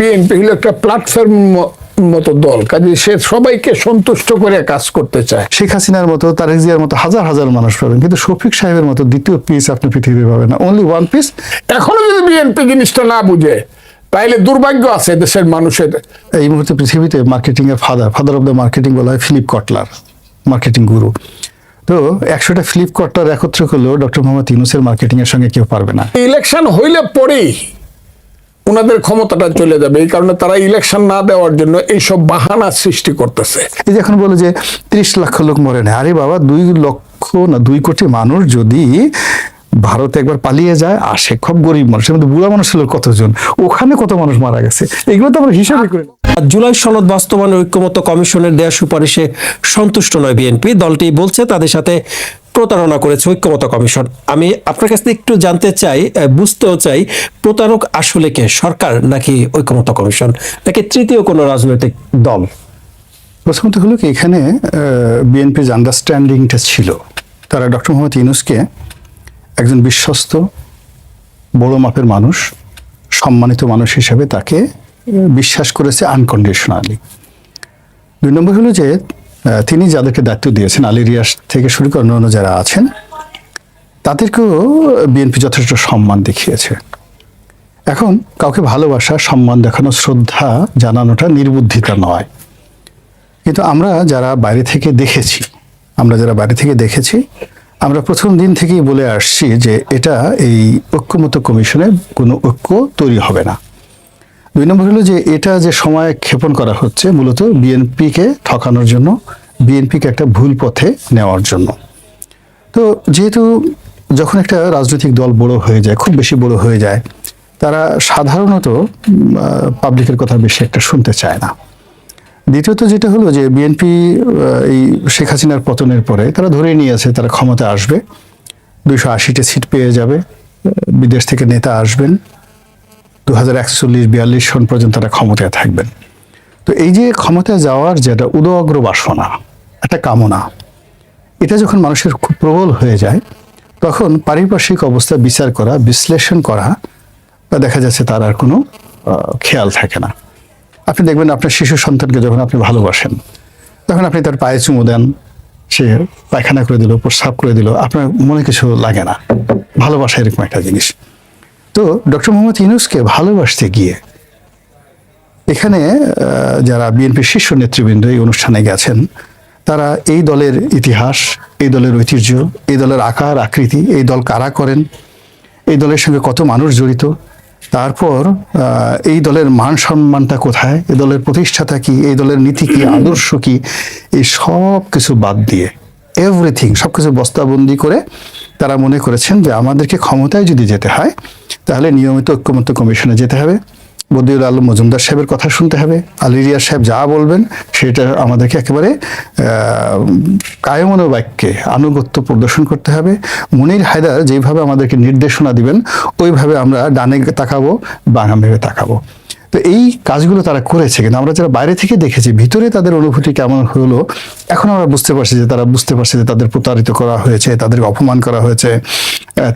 BNP হলো একটা platform মতো দল। কাজে সে সবাইকে সন্তুষ্ট করে কাজ করতে চায়। শেখ হাসিনার মতো তারেক জিয়ার মতো হাজার হাজার মানুষ পাবেন। কিন্তু শফিক সাহেবের মতো দ্বিতীয় পিস আপনি পৃথিবীতে পাবেন না। অনলি ওয়ান পিস এখনও যদি বিএনপি জিনিসটা না বুঝে তাইলে দুর্ভাগ্য আছে দেশের মানুষের। এই মুহূর্তে পৃথিবীতে মার্কেটিং এর father father of the marketing বলা হয় ফিলিপ কটলার মার্কেটিং গুরু তো একশোটা ফিলিপ কটলার একত্র করলেও ডক্টর মোহাম্মদ ইউনুসের মার্কেটিং এর সঙ্গে কেউ পারবে না। ইলেকশন হইলে পরেই ওনাদের ক্ষমতাটা চলে যাবে, এই কারণে তারা ইলেকশন না দেওয়ার জন্য এইসব বাহানা সৃষ্টি করতেছে। এই যে এখন বলে যে ত্রিশ লক্ষ লোক মরে না, আরে বাবা, দুই লক্ষ না, দুই কোটি মানুষ যদি ভারতে একবার পালিয়ে যায় আসে খুব গরিব মানুষের মধ্যে বুড়া মানুষ ছিল কতজন? ওখানে কত মানুষ মারা গেছে? এগুলো তো আমরা হিসাবে করি আর জুলাই সনদ বাস্তবায়ন ঐক্যমত কমিশনের দেয়া সুপারিশে সন্তুষ্ট নয় বিএনপি। দলটি বলছে তাদের সাথে প্রতারণা করেছে ঐক্যমত কমিশন। আমি আপনার কাছ থেকে একটু জানতে চাই বুঝতেও চাই প্রতারক আসলে কে সরকার নাকি ঐক্যমত কমিশন নাকি তৃতীয় কোনো রাজনৈতিক দল? প্রথমত হলো কি এখানে বিএনপির আন্ডারস্ট্যান্ডিংটা ছিল তারা ডক্টর মোহাম্মদ ইউনুসকে একজন বিশ্বস্ত, বড় মাপের মানুষ, সম্মানিত মানুষ হিসেবে তাকে বিশ্বাস করেছে আনকন্ডিশনালি দুই নম্বর হলো যে তিনি যাদেরকে দায়িত্ব দিয়েছেন, আলী রিয়াস থেকে শুরু করে অন্যান্য যারা আছেন, তাদেরকেও বিএনপি যথেষ্ট সম্মান দেখিয়েছে। এখন কাউকে ভালোবাসা, সম্মান দেখানো, শ্রদ্ধা জানানোটা নির্বুদ্ধিতা নয়। কিন্তু আমরা যারা বাইরে থেকে দেখেছি, আমরা যারা বাইরে থেকে দেখেছি আমরা প্রথম দিন থেকেই বলে আসছি যে এটা এই ঐক্যমত কমিশনে কোনো ঐক্য তৈরি হবে না। দুই নম্বর হলো যে এটা যে সময় ক্ষেপণ করা হচ্ছে মূলত বিএনপিকে ঠকানোর জন্য, বিএনপিকে একটা ভুল পথে নেওয়ার জন্য। তো যেহেতু যখন একটা রাজনৈতিক দল বড় হয়ে যায়, খুব বেশি বড় হয়ে যায়, তারা সাধারণত পাবলিকের কথা বেশি একটা শুনতে চায় না। দ্বিতীয়ত যেটা হলো যে বিএনপি এই শেখ হাসিনার পতনের পরে তারা ধরেই নিয়েছে তারা ক্ষমতা আসবে, দুইশো আশিটা সিট পেয়ে যাবে, বিদেশ থেকে নেতা আসবেন দু হাজার একচল্লিশ বিয়াল্লিশ সন পর্যন্ত তারা ক্ষমতায় থাকবেন। তো এই যে ক্ষমতায় যাওয়ার যেটা উদগ্র বাসনা, একটা কামনা, এটা যখন মানুষের খুব প্রবল হয়ে যায়, তখন পারিপার্শ্বিক অবস্থা বিচার করা, বিশ্লেষণ করা, বা দেখা যাচ্ছে তার আর কোনো খেয়াল থাকে না। আপনি দেখবেন আপনার শিশু সন্তানকে যখন আপনি ভালোবাসেন, তখন আপনি তার পায়ে চুমু দেন, সে পায়খানা করে দিল, প্রস্রাব করে দিল, আপনার মনে কিছু লাগে না। ভালোবাসা এরকম একটা জিনিস। তো ডক্টর মোহাম্মদ ইউনুসকে ভালোবাসতে গিয়ে এখানে যারা বিএনপির শীর্ষ নেতৃবৃন্দ এই অনুষ্ঠানে গেছেন, তারা এই দলের ইতিহাস, এই দলের ঐতিহ্য, এই দলের আকার, আকৃতি, এই দল কারা করেন, এই দলের সঙ্গে কত মানুষ জড়িত তারপর এই দলের মান সম্মানটা কোথায়? এই দলের প্রতিষ্ঠাতা কি? এই দলের নীতি কি? আদর্শ কি? এই সব কিছু বাদ দিয়ে এভরিথিং সব কিছু বস্তাবন্দি করে তারা মনে করেছেন যে আমাদেরকে ক্ষমতায় যদি যেতে হয় তাহলে নিয়মিত ঐক্যমত্য কমিশনে যেতে হবে। বদিউল আলম মজুমদার সাহেবের কথা শুনতে হবে। আলিরিয়া সাহেব যা বলবেন, সেটা আমাদেরকে একেবারে কায়মনো বাক্যে আনুগত্য প্রদর্শন করতে হবে। মনির হায়দার যেভাবে আমাদেরকে নির্দেশনা দিবেন, ওইভাবে আমরা ডানে তাকাবো বাঙা তাকাবো। তো এই কাজগুলো তারা করেছে, কিন্তু আমরা যারা বাইরে থেকে দেখেছি, ভিতরে তাদের অনুভূতি কেমন হলো, এখন আমরা বুঝতে পারছি যে তারা বুঝতে পারছে যে তাদের প্রতারিত করা হয়েছে, তাদেরকে অপমান করা হয়েছে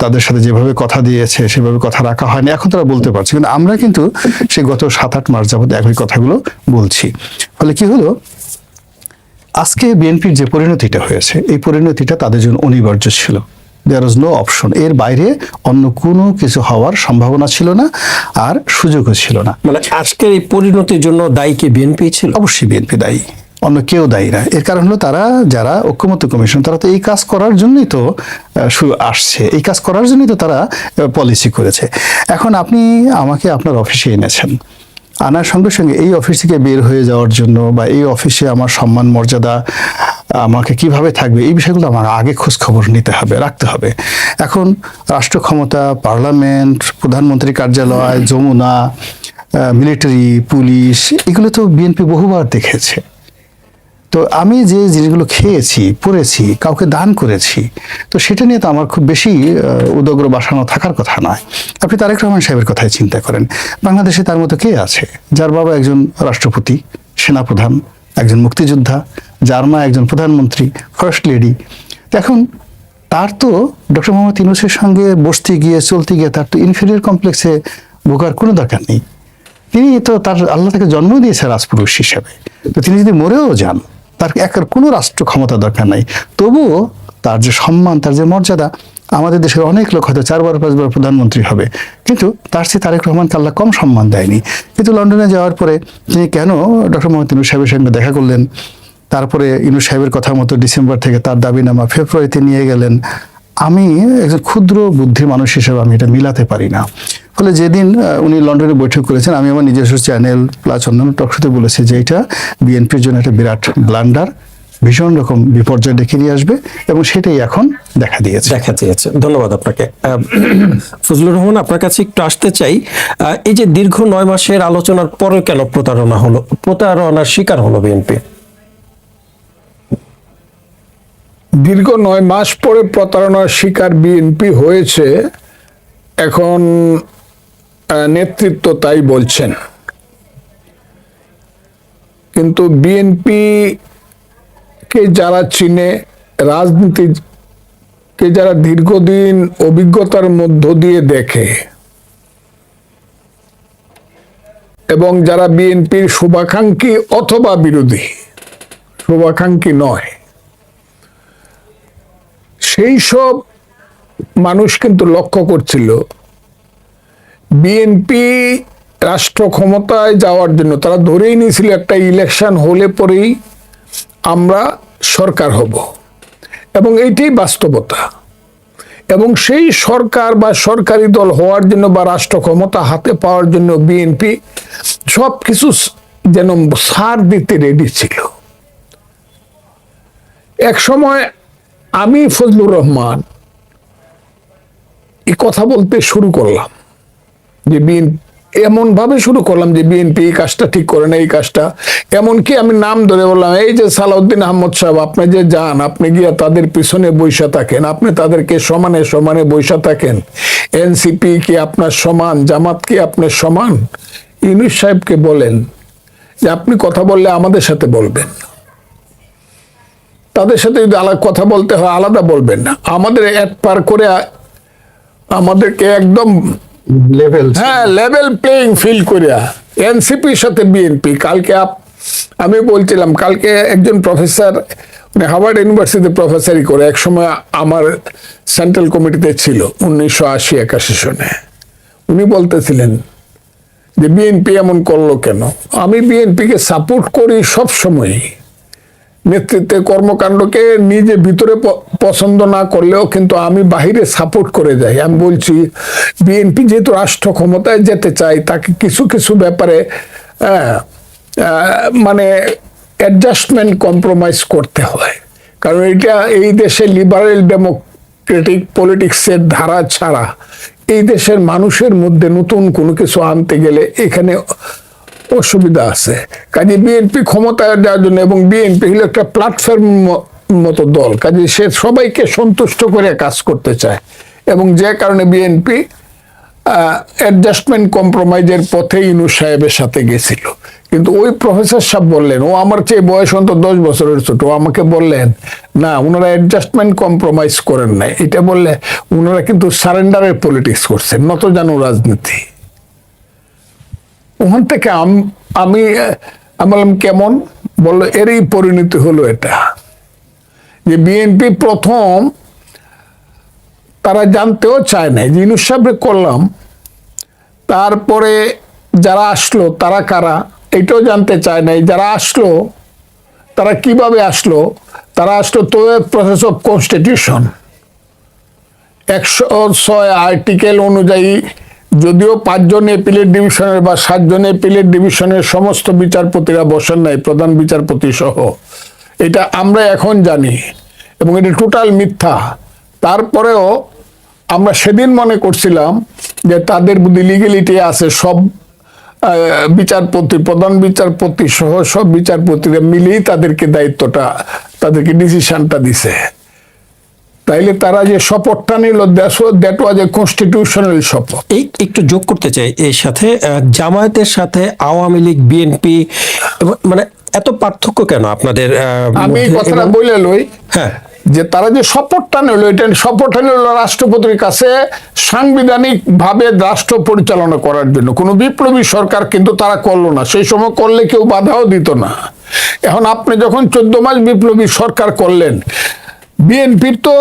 তাদের সাথে যেভাবে কথা দিয়েছে, সেভাবে কথা রাখা হয়নি, এখন তারা বলতে পারছে। কিন্তু আমরা কিন্তু সে গত সাত আট মাস যাবত একই কথাগুলো বলছি। ফলে কি হলো? আজকে বিএনপির যে পরিণতিটা হয়েছে, এই পরিণতিটা তাদের জন্য অনিবার্য ছিল। দেয়ার ইজ নো অপশন এর বাইরে অন্য কোনো কিছু হওয়ার সম্ভাবনা ছিল না আর সুযোগও ছিল না। মানে আজকের এই পরিণতির জন্য দায়ী কি বিএনপি ছিল? অবশ্যই বিএনপি দায়ী। অন্য কেউ দায়ী না। এর কারণ হলো তারা যারা ঐক্যমত্য কমিশন তারা তো এই কাজ করার জন্যই তো আসছে। এই কাজ করার জন্যই তো তারা পলিসি করেছে। এখন আপনি আমাকে আপনার অফিসে এনেছেন। আনার সঙ্গে সঙ্গে এই অফিস থেকে বের হয়ে যাওয়ার জন্য বা এই অফিসে আমার সম্মান, মর্যাদা, আমাকে কীভাবে থাকবে, এই বিষয়গুলো আমার আগে খোঁজ খবর নিতে হবে, রাখতে হবে। এখন রাষ্ট্র ক্ষমতা, পার্লামেন্ট, প্রধানমন্ত্রী কার্যালয়, যমুনা মিলিটারি পুলিশ, এগুলো তো বিএনপি বহুবার দেখেছে। তো আমি যে জিনিসগুলো খেয়েছি পড়েছি কাউকে দান করেছি, তো সেটা নিয়ে তো আমার খুব বেশি উদগ্র বাসানো থাকার কথা নয়। আপনি তারেক রহমান সাহেবের কথাই চিন্তা করেন। বাংলাদেশে তার মতো কে আছে? যার বাবা একজন রাষ্ট্রপতি, সেনাপ্রধান, একজন মুক্তিযোদ্ধা, যার মা একজন প্রধানমন্ত্রী, ফার্স্ট লেডি। এখন তার তো ডক্টর মোহাম্মদ ইউনুসের সঙ্গে বসতে গিয়ে, চলতে গিয়ে তার তো ইনফিরিয়র কমপ্লেক্সে ভোগার কোনো দরকার নেই। তিনি তো তার আল্লাহ তাকে জন্ম দিয়েছে রাজপুরুষ হিসেবে। তো তিনি যদি মরেও যান তার একের কোনো রাষ্ট্র ক্ষমতা দরকার নাই। তবুও তার যে সম্মান, তার যে মর্যাদা, আমাদের দেশের অনেক লোক হয়তো চারবার পাঁচবার প্রধানমন্ত্রী হবে। কিন্তু তার সে তারেক রহমানকে আল্লাহ কম সম্মান দেয়নি। কিন্তু লন্ডনে যাওয়ার পরে তিনি কেন ডক্টর মোহাম্মদ ইনু সাহেবের সঙ্গে দেখা করলেন? তারপরে ইনু সাহেবের কথা মতো ডিসেম্বর থেকে তার দাবিনামা ফেব্রুয়ারিতে নিয়ে গেলেন। আমি একজন ক্ষুদ্র বুদ্ধির মানুষ হিসেবে আমি এটা মিলাতে পারি না। ফলে যেদিন উনি লন্ডনে বৈঠক করেছেন, আমি আমার নিজস্ব চ্যানেল প্লাস অন্যান্য টকশোতে বলেছি যে এটা বিএনপির জন্য একটা বিরাট ব্লান্ডার, ভীষণ রকম বিপর্যয় ডেকে নিয়ে আসবে এবং সেটাই এখন দেখা দিয়েছে। দেখা দিয়েছে। ধন্যবাদ আপনাকে। ফজলুর রহমান, আপনার কাছে একটু আসতে চাই। এই যে দীর্ঘ নয় মাসের আলোচনার পরে কেন প্রতারণা হলো? প্রতারণার শিকার হলো বিএনপি? দীর্ঘ নয় মাস পরে প্রতারণার শিকার বিএনপি হয়েছে। এখন নেতৃত্ব তাই বলছেন। কিন্তু বিএনপি কে যারা চিনে রাজনীতিকে যারা দীর্ঘদিন অভিজ্ঞতার মধ্য দিয়ে দেখে, এবং যারা বিএনপির শুভাকাঙ্ক্ষী অথবা বিরোধী, শুভাকাঙ্ক্ষী নয়। সেই সব মানুষ কিন্তু লক্ষ্য করছিল। বিএনপি রাষ্ট্র ক্ষমতায় যাওয়ার জন্য তারা ধরেই নিয়েছিল একটা ইলেকশন হলে পরেই আমরা সরকার হব। এবং এইটাই বাস্তবতা। এবং সেই সরকার বা সরকারি দল হওয়ার জন্য বা রাষ্ট্র ক্ষমতা হাতে পাওয়ার জন্য বিএনপি সব কিছু যেন সার দিতে রেডি ছিল। এক সময় আমি ফজলুর রহমান এ কথা বলতে শুরু করলাম যে বিএনপি এমন ভাবে শুরু করলাম যে বিএনপি এই কাজটা ঠিক করে না এই কাজটা। এমনকি আমি নাম ধরে বললাম, এই যে সালাউদ্দিন আহমদ সাহেব, আপনি যে যান, আপনি গিয়া তাদের পিছনে বৈশা থাকেন, আপনি তাদেরকে সমানে সমানে বৈশা থাকেন। এনসিপি কি আপনার সমান, জামাত কি আপনার সমান? ইউনুস সাহেবকে বলেন যে আপনি কথা বললে আমাদের সাথে বলবেন। তাদের সাথে যদি আলাদা কথা বলতে হয় আলাদা বলবেন না। আমাদের এক পার করে আমাদেরকে একদম লেভেল হ্যাঁ লেভেল প্লেইং ফিল করিয়া এনসিপির সাথে বিএনপি কালকে আপ- আমি বলছিলাম কালকে একজন প্রফেসর মানে হার্ভার্ড ইউনিভার্সিটিতে প্রফেসরই করে এক সময় আমার সেন্ট্রাল কমিটিতে ছিল উনিশশো আশি একাশি সনে। উনি বলতেছিলেন যে বিএনপি এমন করল কেন? আমি বিএনপিকে সাপোর্ট করি সব সময় নেতৃত্বে কর্মকাণ্ডকে নিজে ভিতরে পছন্দ না করলেও কিন্তু আমি বাহিরে সাপোর্ট করে যাই। আমি বলছি, বিএনপি যেহেতু রাষ্ট্র ক্ষমতায় যেতে চাই তাকে কিছু কিছু ব্যাপারে মানে অ্যাডজাস্টমেন্ট কম্প্রোমাইজ করতে হয়। কারণ এটা এই দেশে লিবারেল ডেমোক্রেটিক পলিটিক্সের ধারা ছাড়া এই দেশের মানুষের মধ্যে নতুন কোনো কিছু আনতে গেলে এখানে অসুবিধা আছে। কাজে বিএনপি ক্ষমতায় দেওয়ার জন্য এবং বিএনপি হলো একটা প্ল্যাটফর্ম মতো দল। কাজে সে সবাইকে সন্তুষ্ট করে কাজ করতে চায়। এবং যে কারণে বিএনপি অ্যাডজাস্টমেন্ট কম্প্রোমাইজের পথে ইনু সাহেবের সাথে গেছিল। কিন্তু ওই প্রফেসর সাহেব বললেন, ও আমার চেয়ে বয়স অন্তত দশ বছরের ছোট। আমাকে বললেন, না ওনারা অ্যাডজাস্টমেন্ট কম্প্রোমাইজ করেন নাই। এটা বললে ওনারা কিন্তু সারেন্ডারের পলিটিক্স করছেন নত জানো রাজনীতি। ওখান থেকে আম- আমি বললাম, কেমন? বলল, এরই পরিণতি হলো এটা। যে বিএনপি প্রথম তারা জানতেও চায় না যে ইনুস করলাম, তারপরে যারা আসলো, তারা কারা? এটাও জানতে চায় নাই। যারা আসলো, তারা কীভাবে আসলো? তারা আসলো তো প্রসেস অফ কনস্টিটিউশন একশো ছয় আর্টিকেল অনুযায়ী যদিও পাঁচজন এপিলেট ডিভিশনের বা সাতজন এপিলেট ডিভিশনের সমস্ত বিচারপতিরা বসেন নাই, প্রধান বিচারপতি সহ। এটা আমরা এখন জানি এবং এটা টোটাল মিথ্যা। তারপরেও আমরা সেদিন মনে করছিলাম যে তাদের বুদ্ধি লিগেলিটি আছে, সব বিচারপতি, প্রধান বিচারপতি সহ সব বিচারপতিরা মিলেই তাদেরকে দায়িত্বটা, তাদেরকে ডিসিশনটা দিছে। তাইলে তারা যে শপথটা নিল দ্যাট ওয়াজ এ কনস্টিটিউশনাল শপথ। এই একটু যোগ করতে চাই এর সাথে জামায়াতের সাথে আওয়ামী লীগ বিএনপি মানে এত পার্থক্য কেন আপনাদের আমি এই কথাটা বলে লই হ্যাঁ। যে তারা যে শপথটা নিল এটা শপথটা নিল রাষ্ট্রপতির কাছে সাংবিধানিক ভাবে রাষ্ট্র পরিচালনা করার জন্য। কোনো বিপ্লবী সরকার কিন্তু তারা করল না সেই সময় করলে কেউ বাধাও দিত না। এখন আপনি যখন চোদ্দ মাস বিপ্লবী সরকার করলেন বিএনপির তো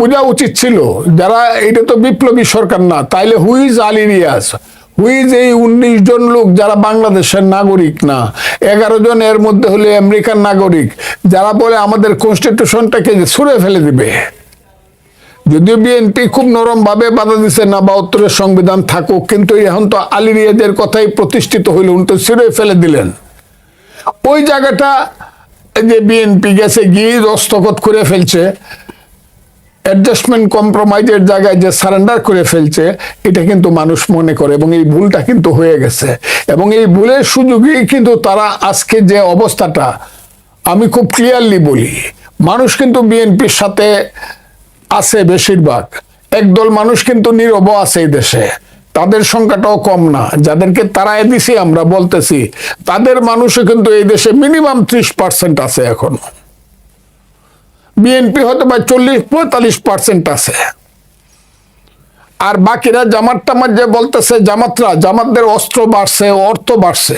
বোঝা উচিত ছিল, যারা এটা তো বিপ্লবী সরকার না, তাইলে হুইজ আলী রিয়াজ হুইজ এই উনিশ জন লোক যারা বাংলাদেশের নাগরিক না? এগারো জন এর মধ্যে হলে আমেরিকান নাগরিক, যারা বলে আমাদের কনস্টিটিউশনটাকে ছুঁড়ে ফেলে দিবে। যদিও বিএনপি খুব নরম ভাবে বাধা দিচ্ছে না বা উত্তরের সংবিধান থাকুক, কিন্তু এখন তো আলী রিয়াজের কথাই প্রতিষ্ঠিত হইল উনি তো ছিঁড়ে ফেলে দিলেন। ওই জায়গাটা যে বিএনপি গেছে, গিয়ে দস্তখত করে ফেলছে অ্যাডজাস্টমেন্ট কম্প্রোমাইজের জায়গায় যে সারেন্ডার করে ফেলছে, এটা কিন্তু মানুষ মনে করে এবং এই ভুলটা কিন্তু হয়ে গেছে। এবং এই ভুলের সুযোগেই কিন্তু তারা আজকে যে অবস্থাটা, আমি খুব ক্লিয়ারলি বলি, মানুষ কিন্তু বিএনপির সাথে আছে বেশিরভাগ। একদল মানুষ কিন্তু নীরব আছে এই দেশে। তাদের সংখ্যাটাও কম না। যাদেরকে তারাই দিছি, আমরা বলতেছি, তাদের মানুষও কিন্তু এই দেশে মিনিমাম ত্রিশ পার্সেন্ট আছে এখনও। বিএনপি হয়তো বা চল্লিশ, পঁয়তাল্লিশ পার্সেন্ট আছে। আর বাকিরা জামাত টামাত যে বলতেছে, জামাতরা, জামাতদের অস্ত্র বাড়ছে, অর্থ বাড়ছে,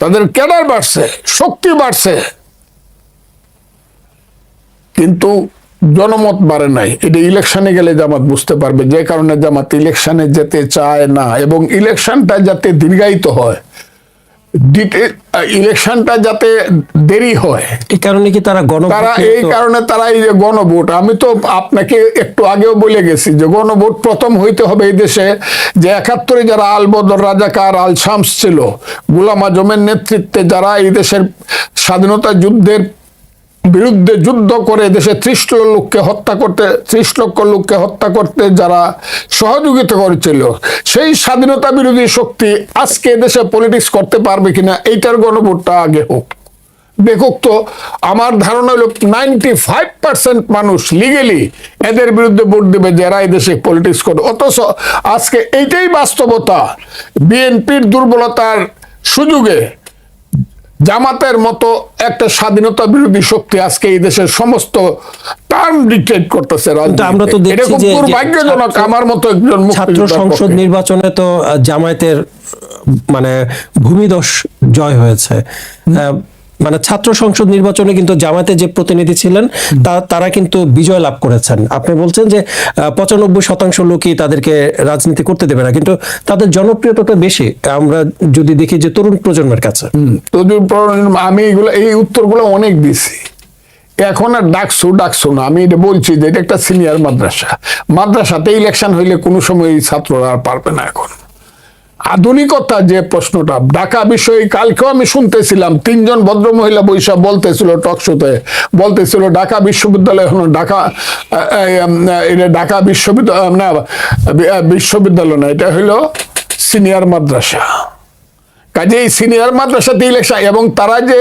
তাদের ক্যাডার বাড়ছে, শক্তি বাড়ছে। কিন্তু জনমত বাড়ে নাই। এটা ইলেকশনে গেলে জামাত বুঝতে পারবে যে কারণে জামাত ইলেকশনে যেতে চায় না এবং ইলেকশনটা যাতে দীর্ঘায়িত হয় ইলেকশনটা যাতে দেরি হয়। এই কারণে কি তারা গণ তারা এই কারণে তারা এই যে গণভোট আমি তো আপনাকে একটু আগেও বলে গেছি যে গণভোট প্রথম হইতে হবে এই দেশে যে একাত্তরে যারা আলবদর রাজাকার আল শামস ছিল গুলাম আজমের নেতৃত্বে যারা এই দেশের স্বাধীনতা যুদ্ধের বিরুদ্ধে যুদ্ধ করে দেশে ত্রিশ লোককে হত্যা করতে, ত্রিশ লক্ষ লোককে হত্যা করতে যারা সহযোগিতা করেছিল, সেই স্বাধীনতা বিরোধী শক্তি আজকে দেশে পলিটিক্স করতে পারবে কিনা, এইটার গণভোটটা আগে হোক। দেখুক তো, আমার ধারণা হলো নাইনটি ফাইভ পার্সেন্ট মানুষ লিগেলি এদের বিরুদ্ধে ভোট দেবে যারা এই দেশে পলিটিক্স করে। অথচ আজকে এইটাই বাস্তবতা, বিএনপির দুর্বলতার সুযোগে জামাতের মতো একটা স্বাধীনতা বিরোধী শক্তি আজকে এই দেশের সমস্ত টার্ম ডিক্টেট করতেছে আমরা তো দেখছি যে- দুর্ভাগ্যজনক আমার মতো একজন ছাত্র সংসদ নির্বাচনে তো জামায়াতের মানে ভূমিদশ জয় হয়েছে। মানে ছাত্র সংসদ নির্বাচনে কিন্তু জামায়াতে যে প্রতিনিধি ছিলেন, তা- তারা কিন্তু বিজয় লাভ করেছেন। আপনি বলছেন যে পঁচানব্বই শতাংশ লোকই তাদেরকে রাজনীতি করতে দেবে না, কিন্তু তাদের জনপ্রিয়তাটা বেশি। আমরা যদি দেখি যে তরুণ প্রজন্মের কাছে। তো যে প্রয়োজন- আমি এগুলো, এই উত্তরগুলো অনেক দিছি এখন আর ডাকছু ডাকছু না। আমি এটা বলছি যে, এটা একটা সিনিয়র মাদ্রাসা। মাদ্রাসাতে ইলেকশন হইলে কোনো সময় এই ছাত্ররা আর পারবে না এখন। আধুনিকতা যে প্রশ্নটা, ঢাকা বিষয়ে কালকেও আমি শুনতেছিলাম, তিনজন ভদ্র মহিলা বৈশা বলতেছিল টকশোতে বলতেছিল ঢাকা বিশ্ববিদ্যালয় এখন ঢাকা এটা ঢাকা বিশ্ববিদ্যালয়, না বিশ্ববিদ্যালয় না, এটা হলো সিনিয়র মাদ্রাসা। কাজে এই সিনিয়র মাদ্রাসাতে ইলেকশন এবং তারা যে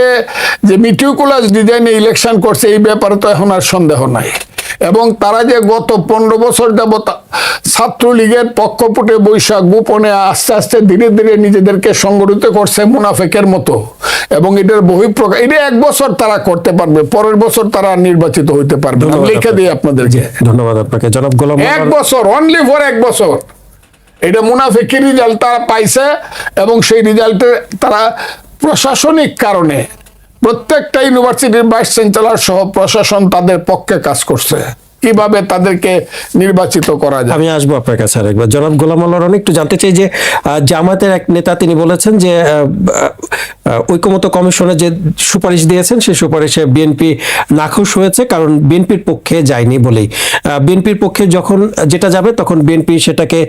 যে মিটিকুলাস ডিজাইনে ইলেকশন করছে, এই ব্যাপারে তো এখন আর সন্দেহ নাই। এবং তারা যে গত পনেরো বছর যাবত ছাত্রলীগের পক্ষপটে বৈশাখ গোপনে আস্তে আস্তে ধীরে ধীরে নিজেদেরকে সংগঠিত করছে মুনাফেকের মতো। এবং এটার বহিঃপ্রকাশ এটা এক বছর তারা করতে পারবে পরের বছর তারা নির্বাচিত হইতে পারবে লিখে দিই আপনাদেরকে। ধন্যবাদ আপনাকে। জনাব গোলাম এক বছর অনলি ফর এক বছর। এটা মুনাফিকি রেজাল্ট তারা পাইছে এবং সেই রেজাল্টে তারা প্রশাসনিক কারণে প্রত্যেকটা ইউনিভার্সিটির ভাইস চ্যান্সেলর সহ প্রশাসন তাদের পক্ষে কাজ করছে। কীভাবে তাদেরকে নির্বাচিত করা যায়? আমি আসব আপনার কাছে আরেকবার। জনাব গোলাম আল্লাহর একটু জানতে চাই যে জামাতের এক নেতা তিনি বলেছেন যে ঐকমত্য কমিশনে যে সুপারিশ দিয়েছেন, সেই সুপারিশে বিএনপি নাখুশ হয়েছে, কারণ বিএনপির পক্ষে যায়নি বলেই। বিএনপির পক্ষে যখন যেটা যাবে, তখন বিএনপি সেটাকে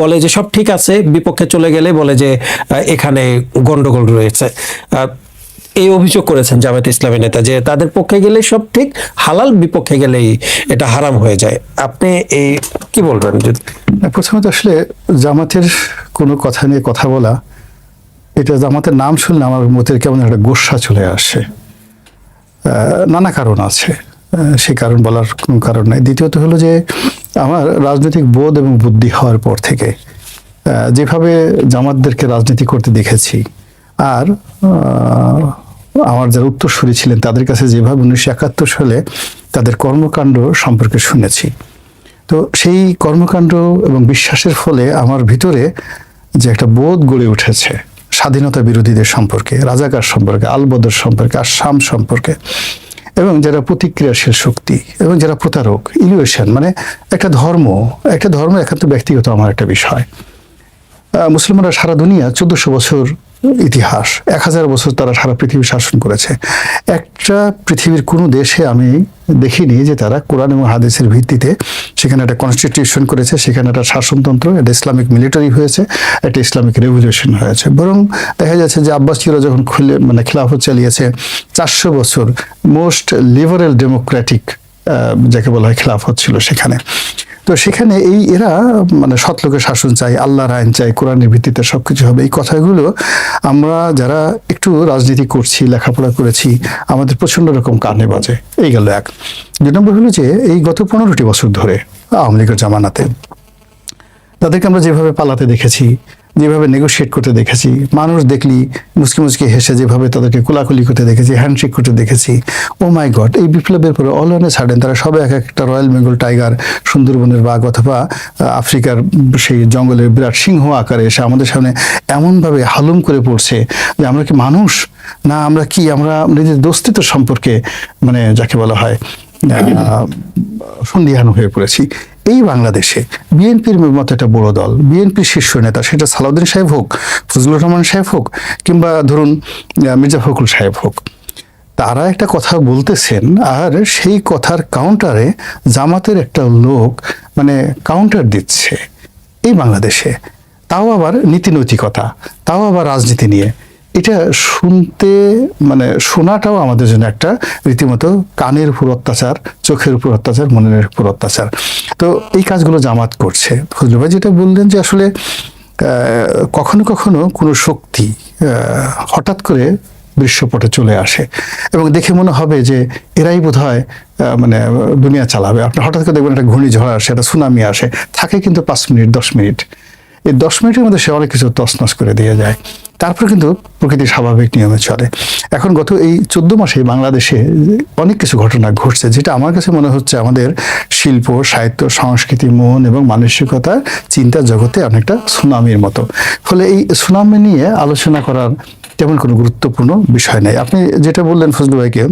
বলে যে, সব ঠিক আছে। বিপক্ষে চলে গেলে বলে যে এখানে গন্ডগোল রয়েছে। এই অভিযোগ করেছেন জামায়াত ইসলামী নেতা যে তাদের পক্ষে গেলে সব ঠিক, হালাল বিপক্ষে গেলেই এটা হারাম হয়ে যায়। আপনি এই কি বলবেন? প্রথমত আসলে জামাতের কোনো কথা নিয়ে কথা বলা, এটা জামাতের নাম শুনলে আমার মতের কেমন একটা গোসা চলে আসে। নানা কারণ আছে সে কারণ বলার কোনো কারণ নাই। দ্বিতীয়ত হলো যে আমার রাজনৈতিক বোধ এবং বুদ্ধি হওয়ার পর থেকে যেভাবে জামাতদেরকে রাজনীতি করতে দেখেছি, আর আমার যারা উত্তরসূরি ছিলেন, তাদের কাছে যেভাবে উনিশশো একাত্তর সালে তাদের কর্মকাণ্ড সম্পর্কে শুনেছি। তো সেই কর্মকাণ্ড এবং বিশ্বাসের ফলে আমার ভিতরে যে একটা বোধ গড়ে উঠেছে, স্বাধীনতা বিরোধীদের সম্পর্কে, রাজাকার সম্পর্কে আলবদর সম্পর্কে, আসাম সম্পর্কে, এবং যারা প্রতিক্রিয়াশীল শক্তি, এবং যারা প্রতারক ইলিউশন মানে একটা ধর্ম একটা ধর্ম একান্ত ব্যক্তিগত আমার একটা বিষয়। মুসলমানরা সারা দুনিয়া চোদ্দশো বছর ইতিহাস। এক হাজার বছর তারা সারা পৃথিবী শাসন করেছে। একটা পৃথিবীর কোনো দেশে আমি দেখিনি যে তারা কোরআন এবং হাদিসের ভিত্তিতে সেখানে একটা কনস্টিটিউশন করেছে, সেখানে একটা শাসনতন্ত্র, একটা ইসলামিক মিলিটারি হয়েছে, একটা ইসলামিক রেভলিউশন হয়েছে। বরং দেখা যাচ্ছে যে আব্বাসীরা যখন খুলে মানে খেলাফত চালিয়েছে, চারশো বছর মোস্ট লিবারেল ডেমোক্রেটিক যাকে বলা হয় খেলাফত ছিল সেখানে। তো সেখানে এই এরা মানে সৎলোকের শাসন চাই আল্লাহর আইন চাই কোরআনের ভিত্তিতে সব কিছু হবে। এই কথাগুলো আমরা যারা একটু রাজনীতি করছি, লেখাপড়া করেছি, আমাদের প্রচণ্ড রকম কানে বাজে। এই গেল এক। দুই নম্বর হলো যে, এই গত পনেরোটি বছর ধরে আওয়ামী লীগের জামানাতে, তাদেরকে আমরা যেভাবে পালাতে দেখেছি যেভাবে নেগোশিয়েট করতে দেখেছি, মানুষ দেখলি মুসকি মুসকি হেসে যেভাবে তাদেরকে কোলাকুলি করতে দেখেছি হ্যান্ডশেক করতে দেখেছি ও মাই গড এই বিপ্লবের পরে অল অনে ছাড়েন তারা সবাই এক একটা রয়্যাল বেঙ্গল টাইগার সুন্দরবনের বাঘ অথবা আফ্রিকার সেই জঙ্গলের বিরাট সিংহ আকারে এসে আমাদের সামনে এমনভাবে হালুম করে পড়ছে যে আমরা কি মানুষ? না, আমরা কি? আমরা নিজের দোস্তিত্ব সম্পর্কে মানে যাকে বলা হয় সন্দিহান হয়ে পড়েছি। এই বাংলাদেশে। বিএনপির মতো একটা বড় দল, বিএনপির শীর্ষ নেতা, সেটা সালাউদ্দিন সাহেব হোক, ফজলুর রহমান সাহেব হোক, কিংবা ধরুন মির্জা ফখরুল সাহেব হোক। তারা একটা কথা বলতেছেন, আর সেই কথার কাউন্টারে জামাতের একটা লোক মানে কাউন্টার দিচ্ছে এই বাংলাদেশে। তাও আবার নীতি নৈতিকতা তাও আবার রাজনীতি নিয়ে। এটা শুনতে মানে শোনাটাও আমাদের জন্য একটা রীতিমতো কানের উপর অত্যাচার, চোখের উপর অত্যাচার, মনের উপর অত্যাচার। তো এই কাজগুলো জামাত করছে। ফজলু ভাই যেটা বললেন যে আসলে কখনো কখনো কোনো শক্তি হঠাৎ করে দৃশ্যপটে চলে আসে এবং দেখে মনে হবে যে এরাই বোধ হয় মানে দুনিয়া চালাবে। আপনি হঠাৎ করে দেখবেন একটা ঘূর্ণিঝড় আসে, একটা সুনামি আসে, থাকে কিন্তু পাঁচ মিনিট, দশ মিনিট। এই দশ মিনিটের মধ্যে সে অনেক কিছু তছনছ করে দিয়ে যায়। তারপর কিন্তু প্রকৃতির স্বাভাবিক নিয়মে চলে। এখন গত এই চোদ্দ মাসে বাংলাদেশে অনেক কিছু ঘটনা ঘটছে, যেটা আমার কাছে মনে হচ্ছে আমাদের শিল্প, সাহিত্য, সংস্কৃতি, মন এবং মানসিকতা চিন্তা জগতে অনেকটা সুনামির মতো। ফলে এই সুনামি নিয়ে আলোচনা করার তেমন কোনো গুরুত্বপূর্ণ বিষয় নেই। আপনি যেটা বললেন ফজলু ভাইকে,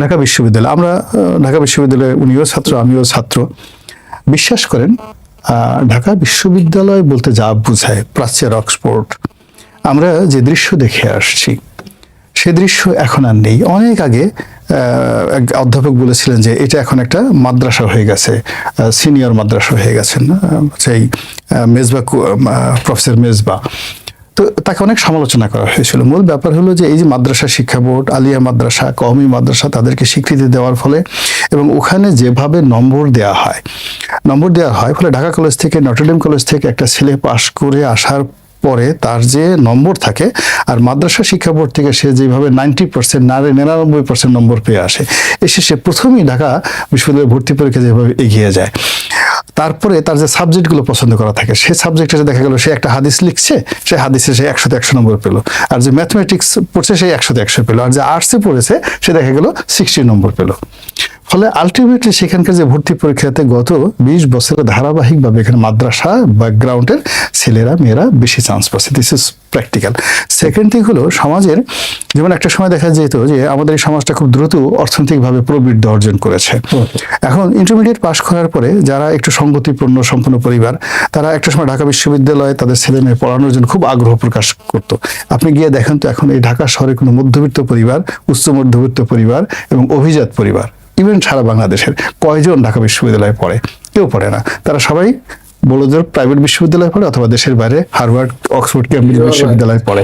ঢাকা বিশ্ববিদ্যালয়, আমরা ঢাকা বিশ্ববিদ্যালয়ে উনিও ছাত্র, আমিও ছাত্র। বিশ্বাস করেন ঢাকা বিশ্ববিদ্যালয় বলতে যা বোঝায়, প্রাচ্যের অক্সফোর্ড আমরা যে দৃশ্য দেখে আসছি, সে দৃশ্য এখন আর নেই। অনেক আগে অধ্যাপক বলেছিলেন যে এটা এখন একটা মাদ্রাসা হয়ে গেছে সিনিয়র মাদ্রাসা হয়ে গেছেন সেই মেজবা প্রফেসর মেজবা। তো তাকে অনেক সমালোচনা করা হয়েছিল। মূল ব্যাপার হলো যে এই যে মাদ্রাসা শিক্ষা বোর্ড, আলিয়া মাদ্রাসা, কওমি মাদ্রাসা, তাদেরকে স্বীকৃতি দেওয়ার ফলে এবং ওখানে যেভাবে নম্বর দেওয়া হয়, নম্বর দেওয়া হয়, ফলে ঢাকা কলেজ থেকে, নটরডেম কলেজ থেকে একটা ছেলে পাশ করে আসার পরে তার যে নম্বর থাকে, আর মাদ্রাসা শিক্ষা বোর্ড থেকে সে যেভাবে নাইনটি পার্সেন্ট না নিরানব্বই পার্সেন্ট নম্বর পেয়ে আসে এসে সে প্রথমেই ঢাকা বিশ্ববিদ্যালয়ে ভর্তি পরীক্ষা যেভাবে এগিয়ে যায়। তারপরে তার যে সাবজেক্টগুলো পছন্দ করা থাকে, সে সাবজেক্টে দেখা গেল সে একটা হাদিস লিখছে, সে হাদিসে সে একশোতে একশো নম্বর পেল। আর যে ম্যাথমেটিক্স পড়ছে, সে একশোতে একশো পেল। আর যে আর্টসে পড়েছে, সে দেখা গেল সিক্সটি নম্বর পেল। ফলে আলটিমেটলি সেখানকার যে ভর্তি পরীক্ষাতে গত বিশ বছরে ধারাবাহিকভাবে এখানে মাদ্রাসা ব্যাকগ্রাউন্ডের ছেলেরা, মেয়েরা বেশি চান্স পাচ্ছে। This is practical second thing হলো সমাজের, যেমন একটা সময় দেখা যেত যে আমাদের এই সমাজটা খুব দ্রুত অর্থনৈতিকভাবে প্রবৃদ্ধি অর্জন করেছে। এখন ইন্টারমিডিয়েট পাশ করার পরে যারা একটু সংগতিপূর্ণ, সম্পন্ন পরিবার, তারা একটা সময় ঢাকা বিশ্ববিদ্যালয়ে তাদের ছেলে মেয়ে পড়ানোর জন্য খুব আগ্রহ প্রকাশ করত। আপনি গিয়ে দেখেন তো এখন এই ঢাকা শহরে কোনো মধ্যবিত্ত পরিবার, উচ্চ মধ্যবিত্ত পরিবার এবং অভিজাত পরিবার ইভেন সারা বাংলাদেশের কয়জন ঢাকা বিশ্ববিদ্যালয়ে পড়ে? কেউ পড়ে না। তারা সবাই বড়দের প্রাইভেট বিশ্ববিদ্যালয়ে পড়ে অথবা দেশের বাইরে হার্ভার্ড অক্সফোর্ড কেমব্রিজ বিশ্ববিদ্যালয়ে পড়ে।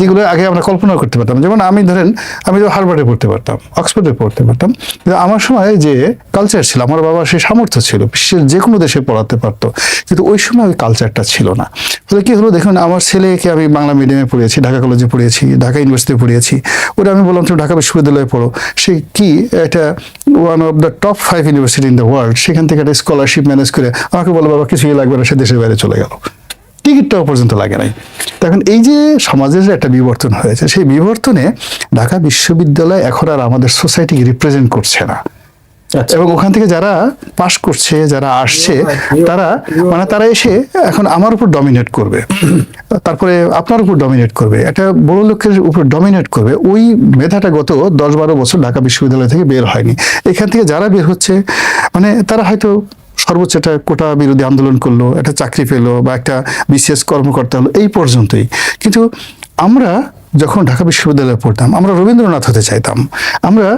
যেগুলো আগে আমরা কল্পনা করতে পারতাম। যেমন আমি ধরেন আমি তো হার্ভার্ডে পড়তে পারতাম অক্সফোর্ডে পড়তে পারতাম। কিন্তু আমার সময় যে কালচার ছিল আমার বাবার সেই সামর্থ্য ছিল বিশ্বের যে কোনো দেশে পড়াতে পারতো। কিন্তু ওই সময় ওই কালচারটা ছিল না। ফলে কি হলো দেখুন আমার ছেলেকে আমি বাংলা মিডিয়ামে পড়িয়েছি ঢাকা কলেজে পড়িয়েছি ঢাকা ইউনিভার্সিটিতে পড়িয়েছি। ওটা আমি বললাম তুমি ঢাকা বিশ্ববিদ্যালয়ে পড়ো। সে কি এটা one of the top five university in the world সেখান থেকে একটা স্কলারশিপ ম্যানেজ করে আমাকে বলো বাবা কিছুই লাগবে না সে দেশের বাইরে চলে গেল। টিকিটটাও পর্যন্ত লাগে নাই। তখন এই যে সমাজের যে একটা বিবর্তন হয়েছে সেই বিবর্তনে ঢাকা বিশ্ববিদ্যালয় এখন আর আমাদের সোসাইটিকে রিপ্রেজেন্ট করছে না। আচ্ছা। এবং ওখান থেকে যারা পাশ করছে যারা আসছে তারা মানে তারা এসে এখন আমার উপর ডমিনেট করবে। তারপরে আপনার উপর ডমিনেট করবে। একটা বড় লোকের উপর ডমিনেট করবে। ওই মেধাটা গত দশ বারো বছর ঢাকা বিশ্ববিদ্যালয় থেকে বের হয়নি। এখান থেকে যারা বের হচ্ছে মানে তারা হয়তো সর্বোচ্চ একটা কোটা বিরোধী আন্দোলন করল একটা চাকরি পেল বা একটা বিশেষ কর্মকর্তা হলো এই পর্যন্তই। কিন্তু আমরা যখন ঢাকা বিশ্ববিদ্যালয়ে পড়তাম আমরা রবীন্দ্রনাথ হতে চাইতাম আমরা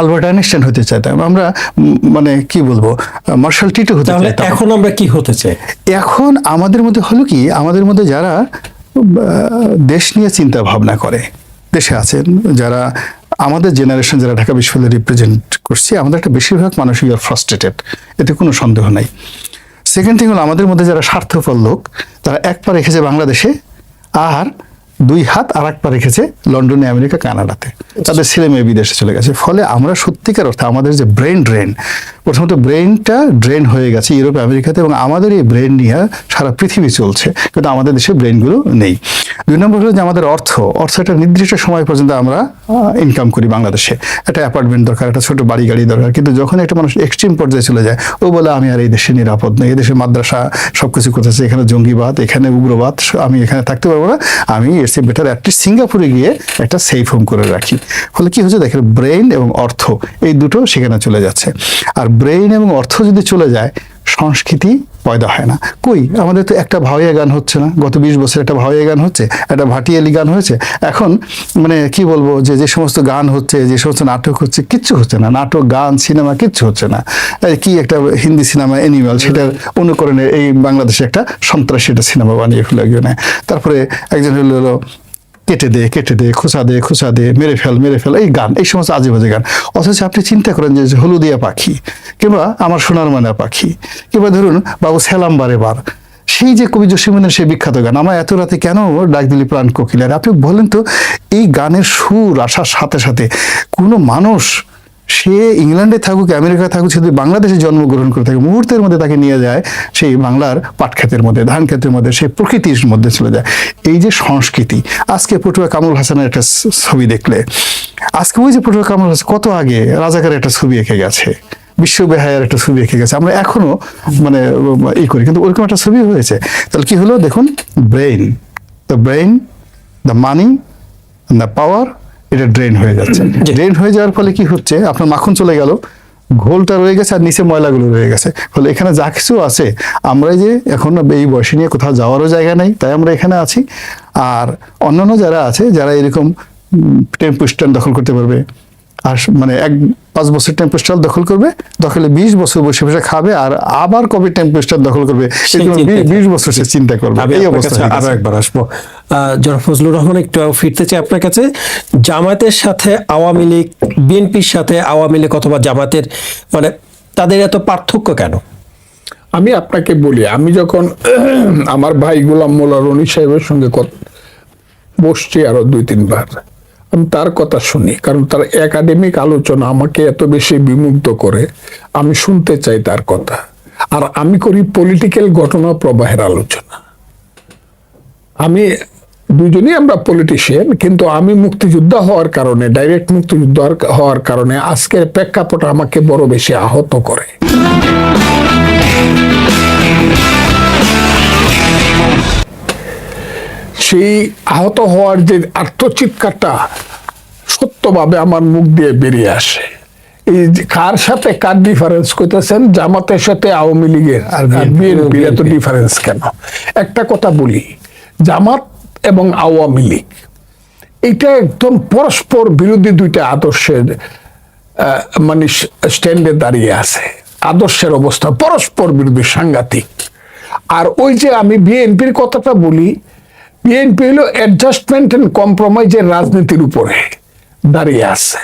আলবার্ট আইনস্টাইন হতে চাইতাম আমরা মানে কি বলব মার্শাল টিটো হতে চাইতাম। এখন আমরা কি হতে চাই? এখন আমাদের মধ্যে হলো কি আমাদের মধ্যে যারা দেশ নিয়ে চিন্তা ভাবনা করে দেশে আছেন যারা আমাদের জেনারেশন যারা ঢাকা বিশ্ববিদ্যালয় রিপ্রেজেন্ট করছি, আমাদের একটা বেশিরভাগ মানুষই আর ফ্রাস্ট্রেটেড এতে কোনো সন্দেহ নাই। সেকেন্ড থিং হলো, আমাদের মধ্যে যারা স্বার্থপর লোক, তারা একবার রেখেছে বাংলাদেশে, আর দুই হাত আর এক পা রেখেছে লন্ডনে, আমেরিকা, কানাডাতে। তাদের ছেলে মেয়ে বিদেশে চলে গেছে। ফলে আমরা সত্যিকার অর্থে আমাদের যে ব্রেন ড্রেন, প্রথমত ব্রেনটা ড্রেন হয়ে গেছে ইউরোপ, আমেরিকাতে এবং আমাদের এই ব্রেন নিয়ে সারা পৃথিবী চলছে, কিন্তু আমাদের দেশে ব্রেনগুলো নেই। দুই নম্বর হলো যে আমাদের অর্থ অর্থ একটা নির্দিষ্ট সময় পর্যন্ত আমরা ইনকাম করি বাংলাদেশে। একটা অ্যাপার্টমেন্ট দরকার, একটা ছোট বাড়ি গাড়ি দরকার, কিন্তু যখন একটা মানুষ এক্সট্রিম পর্যায়ে চলে যায়, ও বলে, আমি আর এই দেশে নিরাপদ নই, এই দেশে মাদ্রাসা সবকিছু করতেছে, এখানে জঙ্গিবাদ, এখানে উগ্রবাদ, আমি এখানে থাকতে পারব না, আমি এর বেটার অ্যাটলিস্ট সিঙ্গাপুরে গিয়ে একটা সেফ হোম করে রাখি। ফলে কি হচ্ছে দেখেন ব্রেইন এবং অর্থ এই দুটো সেখানে চলে যাচ্ছে। আর ব্রেইন এবং অর্থ যদি চলে যায় সংস্কৃতি পয়দা হয় না। কই? আমাদের তো একটা ভাওয়াইয়া গান হচ্ছে না। গত বিশ বছর একটা ভাওয়াইয়া গান হচ্ছে, একটা ভাটিয়ালি গান হয়েছে। এখন মানে কি বলব যে যে সমস্ত গান হচ্ছে, যে সমস্ত নাটক হচ্ছে, কিচ্ছু হচ্ছে না। নাটক, গান, সিনেমা কিচ্ছু হচ্ছে না। কি একটা হিন্দি সিনেমা অ্যানিমাল সেটার অনুকরণে এই বাংলাদেশে একটা সন্ত্রাসী একটা সিনেমা বানিয়ে ফেলে একজনে তারপরে একজন হলো কেটে দে কেটে দে খোসা দে খোসা দে, মেরে ফেল মেরে ফেল, এই গান, এই সমস্ত আজে বাজে গান। অথচ আপনি চিন্তা করেন যে হলুদিয়া পাখি, কিংবা আমার সোনার ময়না পাখি, কিংবা ধরুন বাবু সেলাম বারে বার, সেই যে কবি জসীমনের সেই বিখ্যাত গান, আমার এত রাতে কেন ডাক দিলি প্রাণ কোকিলার আপনি বলেন তো, এই গানের সুর আসার সাথে সাথে কোনো মানুষ সে ইংল্যান্ডে থাকুক আমেরিকা থাকুক সে যদি বাংলাদেশে জন্মগ্রহণ করে থাকে মুহূর্তের মধ্যে তাকে নিয়ে যায় সেই বাংলার পাট ক্ষেতের মধ্যে, ধান ক্ষেতের মধ্যে, সেই প্রকৃতির মধ্যে চলে যায়। এই যে সংস্কৃতি, আজকে পটুয়া কামরুল হাসানের একটা ছবি দেখলে, আজকে ওই যে পটুয়া কামরুল হাসান, কত আগে রাজাকারের একটা ছবি এঁকে গেছে, বিশ্ব বেহায়ার একটা ছবি এঁকে গেছে, আমরা এখনও মানে ই করি, কিন্তু ওরকম একটা ছবি হয়েছে। তাহলে কি হলো? দেখুন brain the brain the money the power এটা ড্রেন হয়ে যাচ্ছে। ড্রেন হয়ে যাওয়ার ফলে কি হচ্ছে? আপনার মাখন চলে গেল ঘোলটা রয়ে গেছে আর নিচে ময়লাগুলো রয়ে গেছে। ফলে এখানে যা কিছু আছে আমরা যে এখন এই বয়সে নিয়ে কোথাও যাওয়ারও জায়গা নেই তাই আমরা এখানে আছি। আর অন্যান্য যারা আছে যারা এরকম টেম্পো স্ট্যান্ড দখল করতে পারবে আর মানে এক পাঁচ বছর টেম্পো স্টল দখল করবে দখলে বিশ বছর বসে বসে খাবে আর আবার কবে টেম্পো স্টল দখল করবে বিশ বছর সে চিন্তা করবে। এই অবস্থা আরও একবার আসব। জনাব ফজলুর রহমান, একটু ফিরতে চাই আপনার কাছে। জামাতের সাথে আওয়ামী লীগ, বিএনপির সাথে আওয়ামী লীগ অথবা জামাতের মানে তাদের এত পার্থক্য কেন? আমি আপনাকে বলি, আমি যখন আমার ভাই গোলাম মোল্লা রনি সাহেবের সঙ্গে বসছি আরও দুই তিনবার আমি তার কথা শুনি, কারণ তার একাডেমিক আলোচনা আমাকে এত বেশি বিমুগ্ধ করে, আমি শুনতে চাই তার কথা। আর আমি করি পলিটিক্যাল ঘটনা প্রবাহের আলোচনা। আমি দুজনেই আমরা পলিটিশিয়ান কিন্তু আমি মুক্তিযোদ্ধা হওয়ার কারণে ডাইরেক্ট মুক্তিযুদ্ধ হওয়ার কারণে আজকের প্রেক্ষাপট আমাকে বড় বেশি আহত করে। সেই আহত হওয়ার যে আত্মচিৎকারটা সত্যভাবে আমার মুখ দিয়ে বেরিয়ে আসে। এই কার সাথে কার ডিফারেন্স করতেছেন? জামাতের সাথে আওয়ামী লীগের। আর বিএনপির এত ডিফারেন্স কেন? একটা কথা বলি জামাত এবং আওয়ামী লীগ। এটা একদম পরস্পর বিরোধী দুইটা আদর্শের মানে স্ট্যান্ডে দাঁড়িয়ে আছে। আদর্শের অবস্থা পরস্পর বিরোধী, সাংঘাতিক। আর ওই যে আমি বিএনপির কথাটা বলি, বিএনপি হলো অ্যাডজাস্টমেন্ট অ্যান্ড কম্প্রোমাইজের রাজনীতির উপরে দাঁড়িয়ে আছে।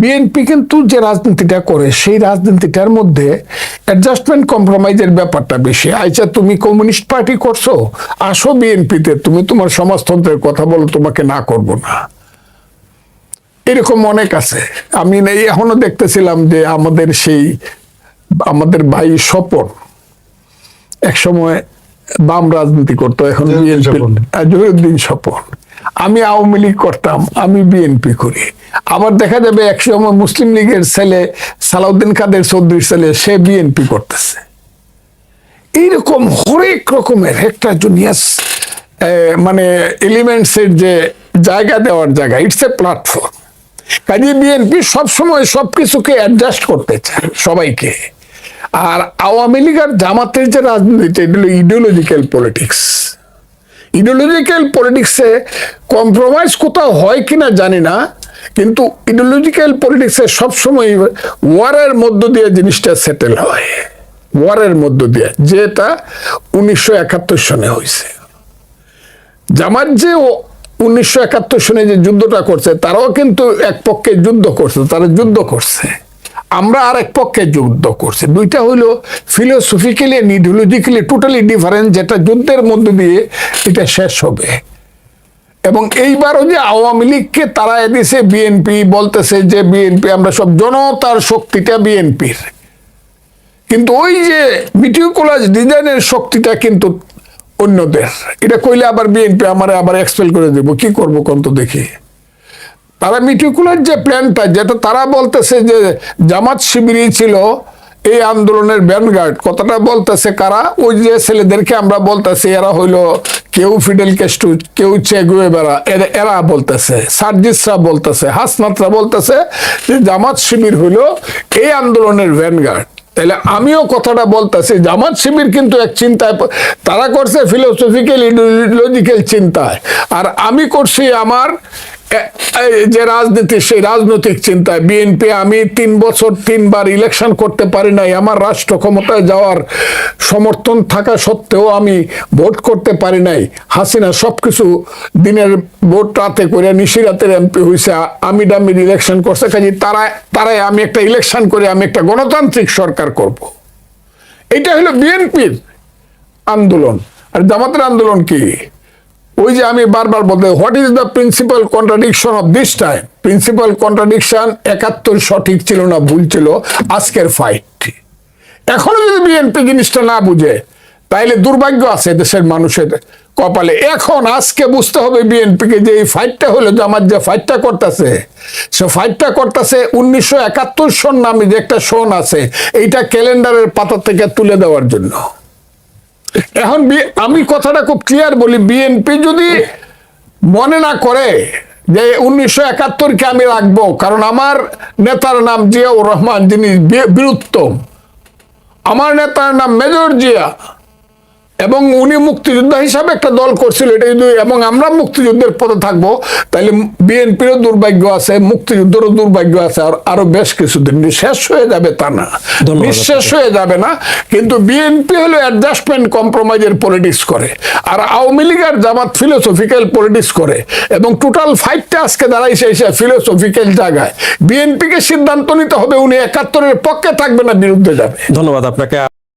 বিএনপি কিন্তু যে রাজনীতিটা করে সেই রাজনীতিটার মধ্যে অ্যাডজাস্টমেন্ট কম্প্রোমাইজের ব্যাপারটা বেশি। আচ্ছা তুমি কমিউনিস্ট পার্টি করছ আসো বিএনপিতে তুমি তোমার সমাজতন্ত্রের কথা বলো তোমাকে না করব না। এরকম অনেক আছে। আমি এখনও দেখতেছিলাম যে আমাদের সেই আমাদের ভাই স্বপন এক সময় বাম রাজনীতি করতো এখন বিএনপি জহিরুদ্দিন স্বপন। আমি আওয়ামী লীগ করতাম, আমি বিএনপি করি। আবার দেখা যাবে একসময় মুসলিম লীগের ছেলে সালাউদ্দিন কাদের চৌধুরীর ছেলে, সে বিএনপি করতেছে। এইরকম হরেক রকমের একটা জুনিয়াস মানে এলিমেন্টস এর যে জায়গা দেওয়ার জায়গা ইটস এ প্ল্যাটফর্ম কাজে বিএনপি সবসময় সবকিছুকে অ্যাডজাস্ট করতে চায় সবাইকে। আর আওয়ামী লীগ আর জামাতের যে রাজনীতি এটা হলো ইডিওলজিক্যাল পলিটিক্স ইডিওলজিক্যাল পলিটিক্সে কম্প্রোমাইজ কোথাও হয় কিনা জানি না, কিন্তু ইডিওলজিক্যাল পলিটিক্সে সবসময় ওয়ারের মধ্য দিয়ে জিনিসটা সেটেল হয়। ওয়ারের মধ্য দিয়ে, যেটা উনিশশো একাত্তর সনে হয়েছে জামাত যে উনিশশো একাত্তর সনে যে যুদ্ধটা করছে, তারাও কিন্তু এক পক্ষে যুদ্ধ করছে, তারা যুদ্ধ করছে। আমরা আর এক পক্ষে যুদ্ধ করছি। দুইটা হইল philosophically and ideologically totally different যেটা যুদ্ধের মধ্য দিয়ে এটা শেষ হবে। এবং এইবারও যে আওয়ামী লীগকে তারা এদিছে বিএনপি বলতেছে যে বিএনপি আমরা সব জনতার শক্তিটা বিএনপির কিন্তু ওই যে মিটিকুলাস ডিজাইনের শক্তিটা কিন্তু অন্যদের। এটা কইলে আবার বিএনপি আমার আবার এক্সপেল করে দেব। কি করব কোন তো দেখি। তারা মিটিকুলার যে প্ল্যানটা, যেটা তারা বলতেছে যে জামাত শিবিরই ছিল এই আন্দোলনের ব্যানগার্ড কথাটা বলতেছে কারা? ওই যে ছেলেদেরকে আমরা বলতেছি, এরা হইল কেউ ফিডেল কেস্টু কেউ চেগুয়ে বেড়া এরা বলতেছে, সার্জিসরা বলতেছে, হাসনাতরা বলতেছে যে জামাত শিবির হইল এই আন্দোলনের ভ্যানগার্ড তাহলে আমিও কথাটা বলতেছি, জামাত শিবির কিন্তু এক চিন্তায় তারা করছে ফিলোসফিক্যাল ইডিওলজিক্যাল চিন্তায়। আর আমি করছি আমার যে রাজনীতি, সেই রাজনৈতিক চিন্তায় বিএনপি আমি তিন বছর, তিনবার ইলেকশন করতে পারি নাই। আমার রাষ্ট্র ক্ষমতায় যাওয়ার সমর্থন থাকা সত্ত্বেও আমি ভোট করতে পারি নাই। হাসিনা সবকিছু দিনের ভোট রাতে করে নিশিরাতের এমপি হয়েছে আমি ডামির ইলেকশন করছে, কাজে তারা তারাই আমি একটা ইলেকশন করে আমি একটা গণতান্ত্রিক সরকার করব। এটা হলো বিএনপির আন্দোলন। আর জামাতের আন্দোলন কি? ওই যে আমি বারবার বলতে what is the principal contradiction of this time principal contradiction একাত্তর সঠিক ছিল না, ভুল ছিল, আজকের ফাইট এখনও যদি বিএনপি জিনিসটা না বুঝে, তাইলে দুর্ভাগ্য আছে দেশের মানুষের কপালে। এখন আজকে বুঝতে হবে বিএনপিকে যে এই ফাইটটা হলো, যে আমার যে ফাইটটা করতেছে, সে ফাইটটা করতেছে উনিশশো একাত্তর সন নামে যে একটা সন আছে, এইটা ক্যালেন্ডারের পাতা থেকে তুলে দেওয়ার জন্য। এখন আমি কথাটা খুব ক্লিয়ার বলি বিএনপি যদি মনে না করে যে উনিশশো একাত্তরকে আমি রাখব, কারণ আমার নেতার নাম জিয়াউর রহমান, যিনি বীরুত্তম। আমার নেতার নাম মেজর জিয়া। এবং উনি মুক্তিযোদ্ধা হিসাবে একটা দল করছিল এটা যদি এবং আমরা মুক্তিযুদ্ধের পথে থাকব তাহলে বিএনপিরও দুর্ভাগ্য আছে মুক্তিযুদ্ধেরও দুর্ভাগ্য আছে আর আরও বেশ কিছুদিন। শেষ হয়ে যাবে তা না। নিঃশেষ হয়ে যাবে না কিন্তু বিএনপি হলো অ্যাডজাস্টমেন্ট কম্প্রোমাইজের পলিটিক্স করে আর আওয়ামী লীগ আর জামাত ফিলোসফিক্যাল পলিটিক্স করে এবং টোটাল ফাইটটা আজকে দাঁড়াইছে এসে ফিলোসফিক্যাল জায়গায়। বিএনপিকে সিদ্ধান্ত নিতে হবে উনি একাত্তরের পক্ষে থাকবে না বিরুদ্ধে যাবে। ধন্যবাদ আপনাকে।